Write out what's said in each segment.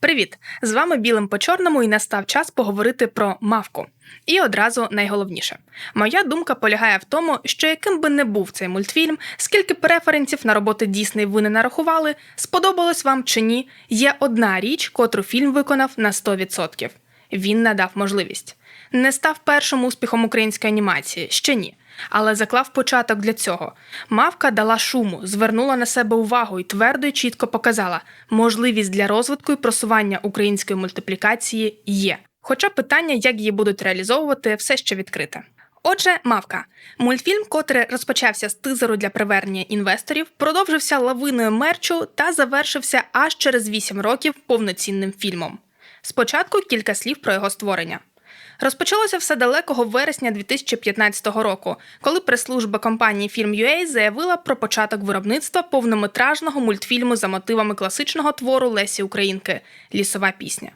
Привіт! З вами білим по чорному і настав час поговорити про мавку. І одразу найголовніше. Моя думка полягає в тому, що яким би не був цей мультфільм, скільки преференсів на роботи Дісней ви не нарахували, сподобалось вам чи ні, є одна річ, котру фільм виконав на 100%. Він надав можливість. Не став першим успіхом української анімації, ще ні. Але заклав початок для цього. Мавка дала шуму, звернула на себе увагу і твердо і чітко показала, можливість для розвитку і просування української мультиплікації є. Хоча питання, як її будуть реалізовувати, все ще відкрите. Отже, мавка мультфільм, котрий розпочався з тизеру для привернення інвесторів, продовжився лавиною мерчу та завершився аж через 8 років повноцінним фільмом. Спочатку кілька слів про його створення. Розпочалося все далекого вересня 2015 року, коли прес-служба компанії Film.ua заявила про початок виробництва повнометражного мультфільму за мотивами класичного твору Лесі Українки Лісова пісня.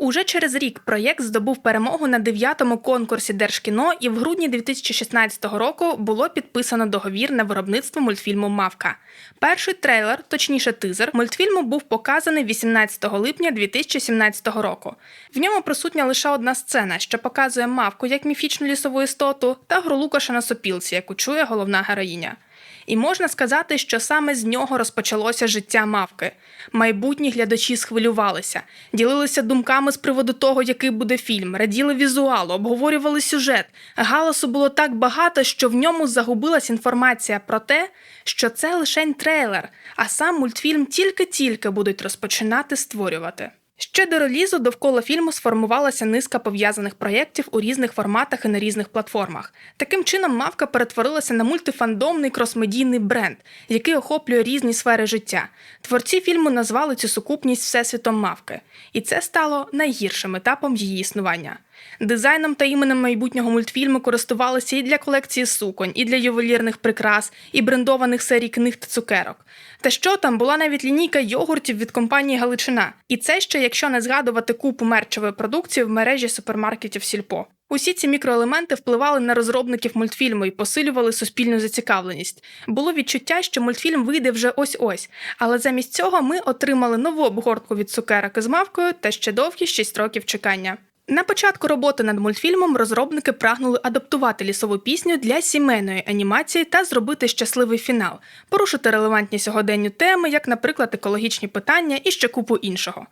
Уже через рік проєкт здобув перемогу на дев'ятому конкурсі Держкіно, і в грудні 2016 року було підписано договір на виробництво мультфільму Мавка. Перший трейлер, точніше тизер, мультфільму був показаний 18 липня 2017 року. В ньому присутня лише одна сцена, що показує мавку як міфічну лісову істоту, та гру Лукаша на сопілці, яку чує головна героїня. І можна сказати, що саме з нього розпочалося життя мавки. Майбутні глядачі схвилювалися, ділилися думками з приводу того, який буде фільм, раділи візуалу, обговорювали сюжет. Галасу було так багато, що в ньому загубилась інформація про те, що це лише трейлер, а сам мультфільм тільки-тільки будуть розпочинати створювати. Ще до релізу довкола фільму сформувалася низка пов'язаних проєктів у різних форматах і на різних платформах. Таким чином, мавка перетворилася на мультифандомний кросмедійний бренд, який охоплює різні сфери життя. Творці фільму назвали цю сукупність всесвітом мавки, і це стало найгіршим етапом її існування. Дизайном та іменем майбутнього мультфільму користувалися і для колекції суконь, і для ювелірних прикрас, і брендованих серій книг та цукерок. Та що там була навіть лінійка йогуртів від компанії Галичина. І це ще якщо не згадувати купу мерчевої продукції в мережі супермаркетів Сільпо. Усі ці мікроелементи впливали на розробників мультфільму і посилювали суспільну зацікавленість. Було відчуття, що мультфільм вийде вже ось-ось, але замість цього ми отримали нову обгортку від цукерок із мавкою та ще довгі 6 років чекання. На початку роботи над мультфільмом розробники прагнули адаптувати лісову пісню для сімейної анімації та зробити щасливий фінал, порушити релевантні сьогоденню теми, як, наприклад, екологічні питання і ще купу іншого.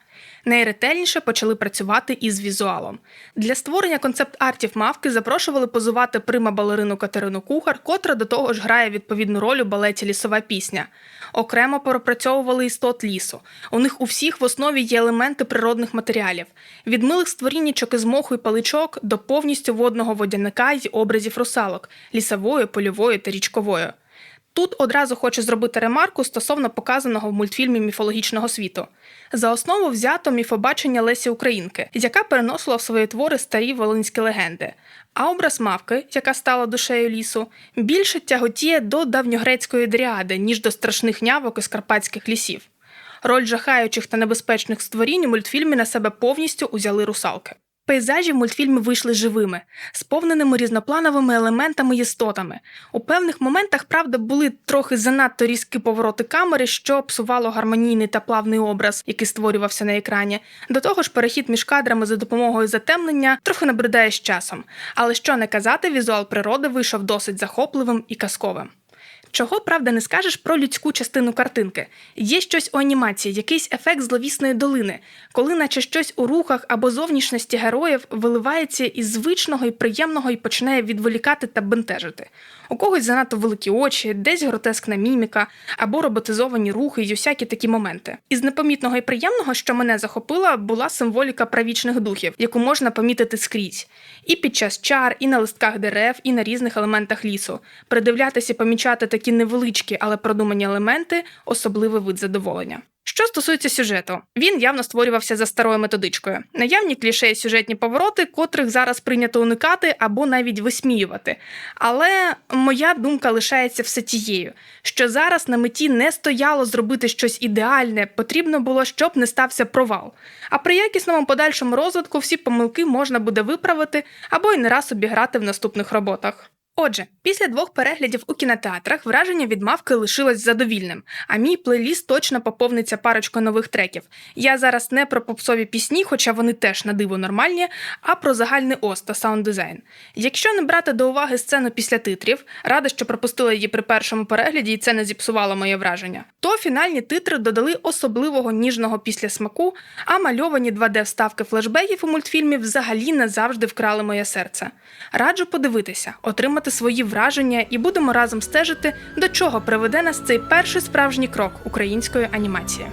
Найретельніше почали працювати із візуалом. Для створення концепт-артів мавки запрошували позувати прима балерину Катерину Кухар, котра до того ж грає відповідну роль у балеті Лісова пісня. Окремо пропрацьовували істот лісу. У них у всіх в основі є елементи природних матеріалів: від милих створіннячок із моху і паличок до повністю водного водяника й образів русалок лісової, польової та річкової. Тут одразу хочу зробити ремарку стосовно показаного в мультфільмі міфологічного світу. За основу взято міфобачення Лесі Українки, яка переносила в свої твори старі волинські легенди. А образ мавки, яка стала душею лісу, більше тяготіє до давньогрецької дріади, ніж до страшних нявок із карпатських лісів. Роль жахаючих та небезпечних створінь у мультфільмі на себе повністю узяли русалки. Пейзажі в мультфільмі вийшли живими, сповненими різноплановими елементами і істотами. У певних моментах, правда, були трохи занадто різкі повороти камери, що псувало гармонійний та плавний образ, який створювався на екрані. До того ж, перехід між кадрами за допомогою затемнення трохи набридає з часом. Але що не казати, візуал природи вийшов досить захопливим і казковим. Чого правда не скажеш про людську частину картинки? Є щось у анімації, якийсь ефект зловісної долини, коли, наче щось у рухах або зовнішності героїв виливається із звичного і приємного і починає відволікати та бентежити. У когось занадто великі очі, десь гротескна міміка або роботизовані рухи й усякі такі моменти. Із непомітного і приємного, що мене захопила, була символіка правічних духів, яку можна помітити скрізь. І під час чар, і на листках дерев, і на різних елементах лісу. Придивлятися помічати такі невеличкі, але продумані елементи особливий вид задоволення. Що стосується сюжету, він явно створювався за старою методичкою. Наявні кліше сюжетні повороти, котрих зараз прийнято уникати або навіть висміювати. Але моя думка лишається все тією, що зараз на меті не стояло зробити щось ідеальне, потрібно було, щоб не стався провал. А при якісному подальшому розвитку всі помилки можна буде виправити або й не раз обіграти в наступних роботах. Отже, після двох переглядів у кінотеатрах враження від мавки лишилось задовільним, а мій плейліст точно поповниться парочкою нових треків. Я зараз не про попсові пісні, хоча вони теж на диво нормальні, а про загальний ос та саунд-дизайн. Якщо не брати до уваги сцену після титрів, рада, що пропустила її при першому перегляді, і це не зіпсувало моє враження, то фінальні титри додали особливого ніжного післясмаку, а мальовані 2D-вставки флешбеків у мультфільмі взагалі назавжди вкрали моє серце. Раджу подивитися, отримати свої враження і будемо разом стежити, до чого приведе нас цей перший справжній крок української анімації.